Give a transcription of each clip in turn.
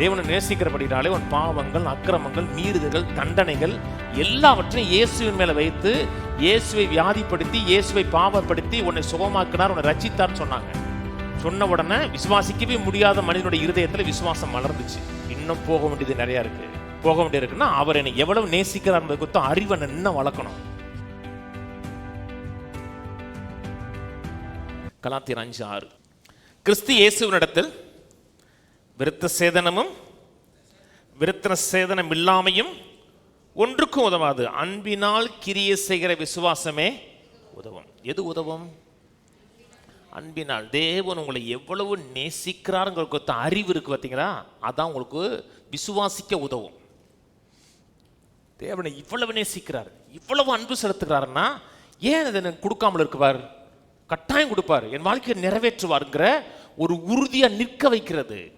தேவனை நேசிக்கிறபடினாலே உன் பாவங்கள் அக்கிரமங்கள் மீறுதல்கள் தண்டனைகள் எல்லாவற்றையும் இயேசுவின் மேலே வைத்து இயேசுவை வியாதிப்படுத்தி இயேசுவை பாவப்படுத்தி உன்னை சுகமாக்கினார் உன்னை ரச்சித்தார்னு சொன்னாங்க. சொன்ன உடனே விசுவாசிக்கவே முடியாத மனிதனுடைய இருதயத்தில் விசுவாசம் மலர்ந்துச்சு. இன்னும் போக வேண்டியது நிறையா இருக்கு. போக வேண்டியது இருக்குன்னா அவர் என்னை எவ்வளவு நேசிக்கிறார் என்பது குறித்து அறிவை நான் இன்னும் வளர்க்கணும். கலாத்தியர் அஞ்சு ஆறு. கிறிஸ்து இயேசுவினிடத்தில் விருத்த சேதனமும் விருத்தன சேதனம் இல்லாமையும் ஒன்றுக்கும் உதவாது. அன்பினால் கிரிய செய்கிற விசுவாசமே உதவும். எது உதவும்? அன்பினால் தேவன் உங்களை எவ்வளவு நேசிக்கிறாருங்கிறது அறிவு இருக்கு பார்த்தீங்களா? அதான் உங்களுக்கு விசுவாசிக்க உதவும். தேவனை இவ்வளவு நேசிக்கிறார் இவ்வளவு அன்பு செலுத்துகிறாருன்னா ஏன் அதை எனக்கு கொடுக்காமல் இருக்குவார்? கட்டாயம் கொடுப்பார். என் வாழ்க்கையை நிறைவேற்றுவாருங்கிற ஒரு உறுதியாக நிற்க வைக்கிறது.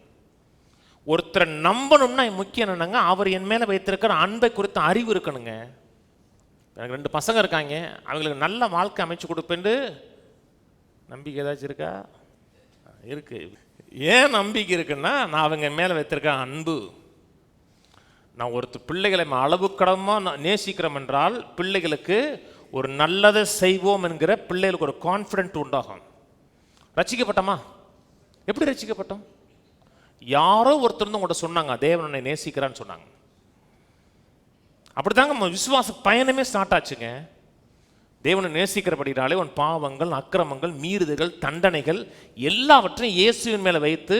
ஒருத்தரை நம்பணும்னா முக்கியம் என்னங்க அவர் என் மேலே வைத்திருக்கிற அன்பை குறித்த அறிவு இருக்கணுங்க. எனக்கு ரெண்டு பசங்க இருக்காங்க அவங்களுக்கு நல்ல வாழ்க்கை அமைச்சு கொடுப்பேன்ட்டு நம்பிக்கை ஏதாச்சும் இருக்கா? இருக்கு. ஏன் நம்பிக்கை இருக்குன்னா நான் அவங்க மேலே வைத்திருக்க அன்பு. நான் ஒருத்தர் பிள்ளைகளை நம்ம அளவு கடமாக நேசிக்கிறோம் என்றால் பிள்ளைகளுக்கு ஒரு நல்லதை செய்வோம் என்கிற பிள்ளைகளுக்கு ஒரு கான்ஃபிடென்ட் உண்டாகும். ரசிக்கப்பட்டோமா? எப்படி ரசிக்கப்பட்டோம்? யாரோ ஒருத்தர் வந்து உங்கள்கிட்ட சொன்னாங்க தேவன் என்னை நேசிக்கிறான்னு சொன்னாங்க. அப்படிதாங்க நம்ம விசுவாச பயணமே ஸ்டார்ட் ஆச்சுங்க. தேவனை நேசிக்கிறபடினாலே உன் பாவங்கள் அக்கிரமங்கள் மீறுதல்கள் தண்டனைகள் எல்லாவற்றையும் இயேசுவின் மேலே வைத்து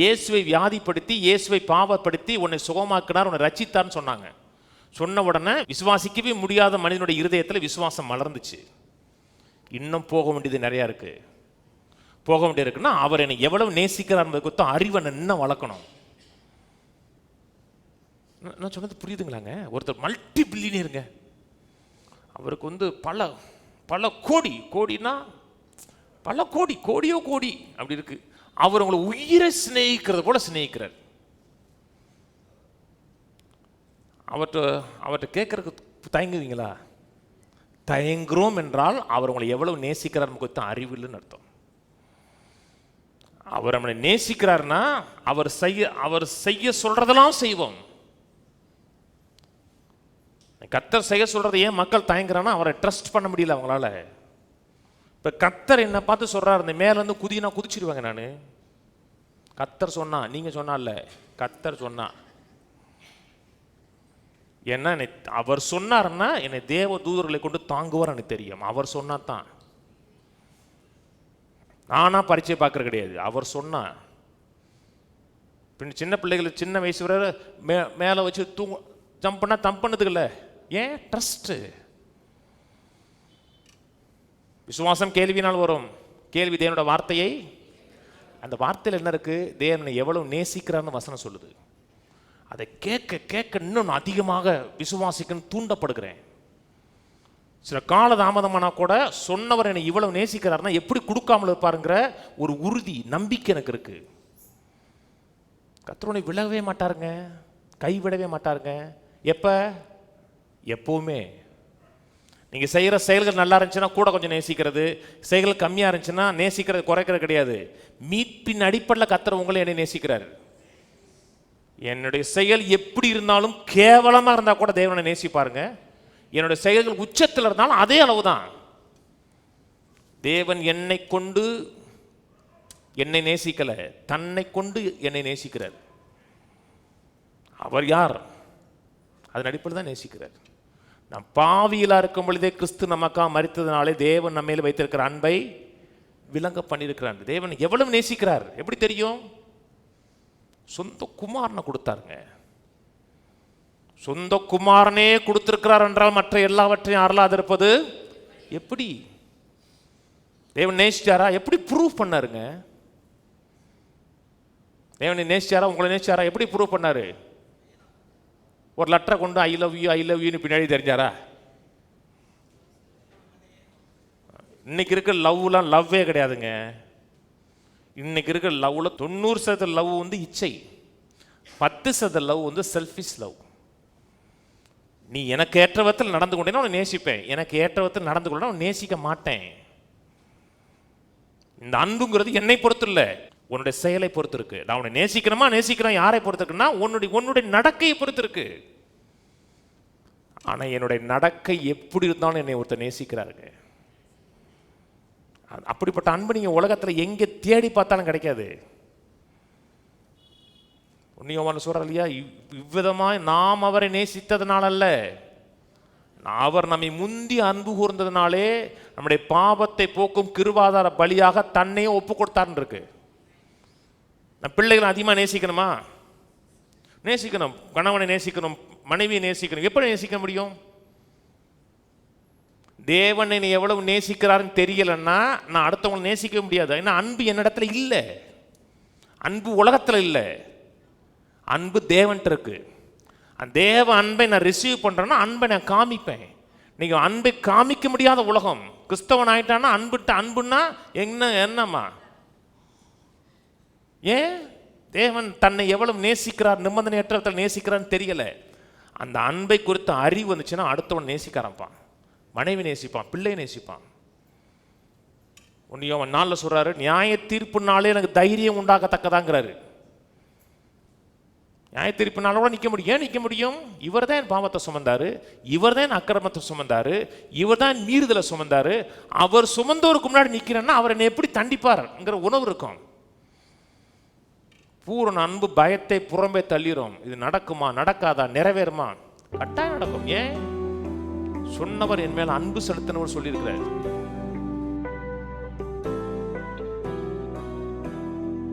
இயேசுவை வியாதிப்படுத்தி இயேசுவை பாவப்படுத்தி உன்னை சுகமாக்கினார் உன்னை ரச்சித்தார்னு சொன்னாங்க. சொன்ன உடனே விசுவாசிக்கவே முடியாத மனிதனுடைய இருதயத்தில் விசுவாசம் மலர்ந்துச்சு. இன்னும் போக வேண்டியது நிறையா இருக்குது போக வேண்டியது இருக்குன்னா அவர் என்னை எவ்வளவு நேசிக்கிறார் என்பதை குறித்தும் அறிவை நான் வளர்க்கணும். நான் சொன்னது புரியுதுங்களாங்க? ஒருத்தர் மல்டி பில்லியனியருங்க அவருக்கு வந்து பல பல கோடி கோடினா பல கோடி கோடியோ கோடி அப்படி இருக்கு. அவர் உங்களை உயிரை சிநேகிக்கிறது போல சிநேகிக்கிறார். அவர்கிட்ட அவர்கிட்ட கேட்கறதுக்கு தயங்குவீங்களா? தயங்குறோம் என்றால் அவர் உங்களை எவ்வளவு நேசிக்கிறார் குறித்த அறிவு இல்லைன்னு அர்த்தம். அவர் நம்மளை நேசிக்கிறார்னா அவர் செய்ய அவர் செய்ய சொல்றதெல்லாம் செய்வோம். கத்தர் செய்ய சொல்கிறத ஏன் மக்கள் தயங்குறான்னா அவரை ட்ரஸ்ட் பண்ண முடியல அவங்களால. இப்போ கத்தர் என்ன பார்த்து சொல்றாரு இந்த மேலேருந்து குதினா குதிச்சிருவாங்க நான். கத்தர் சொன்னா நீங்க சொன்னால கத்தர் சொன்னா. ஏன்னா என்னை அவர் சொன்னார்னா என்னை தேவ தூதர்களை கொண்டு தாங்குவார் எனக்கு தெரியும். அவர் சொன்னா தான் நானா பரிச்சை பார்க்குற கிடையாது. அவர் சொன்னார் பின் சின்ன பிள்ளைகள் சின்ன வயசு வர மே மேலே வச்சு தூங்க ஜம்ப் பண்ணால் தம்ப் பண்ணதுக்கு இல்லை. ஏன்? ட்ரஸ்ட்டு விசுவாசம் கேள்வினால் வரும். கேள்வி தேவனோட வார்த்தையை அந்த வார்த்தையில் என்ன இருக்குது தேவனை எவ்வளோ நேசிக்கிறான்னு வசனம் சொல்லுது. அதை கேட்க கேட்க இன்னும் அதிகமாக விசுவாசிக்கன்னு தூண்டப்படுகிறேன். சில கால தாமதமானா கூட சொன்னவர் என்னை இவ்வளவு நேசிக்கிறார்னா எப்படி கொடுக்காமல் இருப்பாருங்கிற ஒரு உறுதி நம்பிக்கை எனக்கு இருக்கு. கத்திரனை விலகவே மாட்டாருங்க கைவிடவே மாட்டாருங்க. எப்ப? எப்பவுமே. நீங்க செய்கிற செயல்கள் நல்லா இருந்துச்சுன்னா கூட கொஞ்சம் நேசிக்கிறது செயல்கள் கம்மியா இருந்துச்சுன்னா நேசிக்கிறது குறைக்கிறது கிடையாது. மீட்பின் அடிப்படையில் கத்தர் உங்களை என்னை நேசிக்கிறார். என்னுடைய செயல் எப்படி இருந்தாலும் கேவலமா இருந்தா கூட தேவனை நேசிப்பாருங்க. என்னுடைய செயல்கள் உச்சத்தில் இருந்தாலும் அதே அளவுதான். தேவன் என்னை கொண்டு என்னை நேசிக்கலை தன்னை கொண்டு என்னை நேசிக்கிறார். அவர் யார்? அதன் அடிப்படையில் தான் நேசிக்கிறார். நாம் பாவியிலா இருக்கும் பொழுதே கிறிஸ்து நமக்காக மறித்ததுனாலே தேவன் நம்ம மேலே வைத்திருக்கிற அன்பை விளங்க பண்ணியிருக்கிறார். தேவன் எவ்வளவு நேசிக்கிறார்? எப்படி தெரியும்? சொந்த குமாரனை கொடுத்தாருங்க. சொந்த குமாரனே கொடுத்திருக்கிறார் என்றால் மற்ற எல்லாவற்றையும் அருளாதிருப்பது எப்படி? தேவன் நேசிச்சாரா? எப்படி ப்ரூவ் பண்ணாருங்க? தேவனை நேசிச்சாரா? உங்களை நேசிச்சாரா? எப்படி ப்ரூவ் பண்ணாரு? ஒரு லெட்டரை கொண்டு I love you I love யூன்னு பின்னாடி தெரிஞ்சாரா? இன்னைக்கு இருக்க லவ்லாம் லவ்வே கிடையாதுங்க. இன்னைக்கு இருக்க லவ்வில் தொண்ணூறு சதவீத லவ் வந்து இச்சை. பத்து சதவீத லவ் வந்து செல்ஃபிஷ் லவ் நீ எனக்கு ஏற்ற விதத்தில் நடந்து கொண்டேன்னா உன்னை நேசிப்பேன். எனக்கு ஏற்ற விதத்தில் நடந்து கொண்டா உன்னை நேசிக்க மாட்டேன். இந்த அன்புங்கிறது என்னை பொறுத்து இல்லை உன்னுடைய செயலை பொறுத்து இருக்கு நான் உன்னை நேசிக்கிறோமா. நேசிக்கிறேன் யாரை பொறுத்து இருக்குன்னா உன்னுடைய உன்னுடைய நடக்கையை பொறுத்து இருக்கு ஆனால் என்னுடைய நடக்கை எப்படி இருந்தாலும் என்னை ஒருத்தர் நேசிக்கிறாருங்க. அப்படிப்பட்ட அன்பு நீங்கள் உலகத்தில் எங்கே தேடி பார்த்தாலும் கிடைக்காது. உன்னியோவான் சொல்கிறார் இல்லையா இவ்- இவ்விதமாய் நாம் அவரை நேசித்ததுனால அல்ல அவர் நம்மை முந்தி அன்பு கூர்ந்ததுனாலே நம்முடைய பாவத்தை போக்கும் கிருவாதார பலியாக தன்னையே ஒப்பு கொடுத்தார்னு இருக்கு நான் பிள்ளைகளை அதிகமாக நேசிக்கணுமா? நேசிக்கணும். கணவனை நேசிக்கணும். மனைவியை நேசிக்கணும். எப்படி நேசிக்க முடியும்? தேவன் என்னை எவ்வளவு நேசிக்கிறாருன்னு தெரியலன்னா நான் அடுத்தவங்களை நேசிக்க முடியாது. ஏன்னா அன்பு என்னிடத்துல இல்லை. அன்பு உலகத்தில் இல்லை. அன்பு தேவன்ட்டு இருக்கு. அந்த தேவ அன்பை நான் ரிசீவ் பண்ணுறேன்னா அன்பை நான் காமிப்பேன். நீங்க அன்பை காமிக்க முடியாத உலகம். கிறிஸ்தவன் ஆயிட்டான்னா அன்புட்ட அன்புன்னா என்ன என்னம்மா? ஏன்? தேவன் தன்னை எவ்வளவு நேசிக்கிறார் நிபந்தனையற்றத்தில் நேசிக்கிறான்னு தெரியல. அந்த அன்பை குறித்த அறிவு வந்துச்சுன்னா அடுத்தவன் நேசிக்க ஆரம்பிப்பான் மனைவி நேசிப்பான் பிள்ளை நேசிப்பான். உன்னையும் அவன் நாளில் சொல்கிறாரு நியாய தீர்ப்பு நாளே எனக்கு தைரியம் உண்டாகத்தக்கதாங்கிறாரு. நியாய தீர்ப்பினால கூட நிற்க முடியும். ஏன் நிற்க முடியும்? இவர் தான் என் பாவத்தை சுமந்தார். இவர் தான் என் அக்கிரமத்தை சுமந்தார். இவர் தான் மீறுதலை சுமந்தார். அவர் சுமந்தவருக்கு முன்னாடி நிற்கிறேன்னா அவர் என்னை எப்படி தண்டிப்பார்ங்கிற உணவு இருக்கும். பூரண அன்பு பயத்தை புறம்பே தள்ளிரும். இது நடக்குமா நடக்காதா நிறைவேறுமா? கட்டாயம் நடக்கும். ஏன்? சொன்னவர் என் மேல் அன்பு செலுத்தினவர் சொல்லியிருக்கிறார்.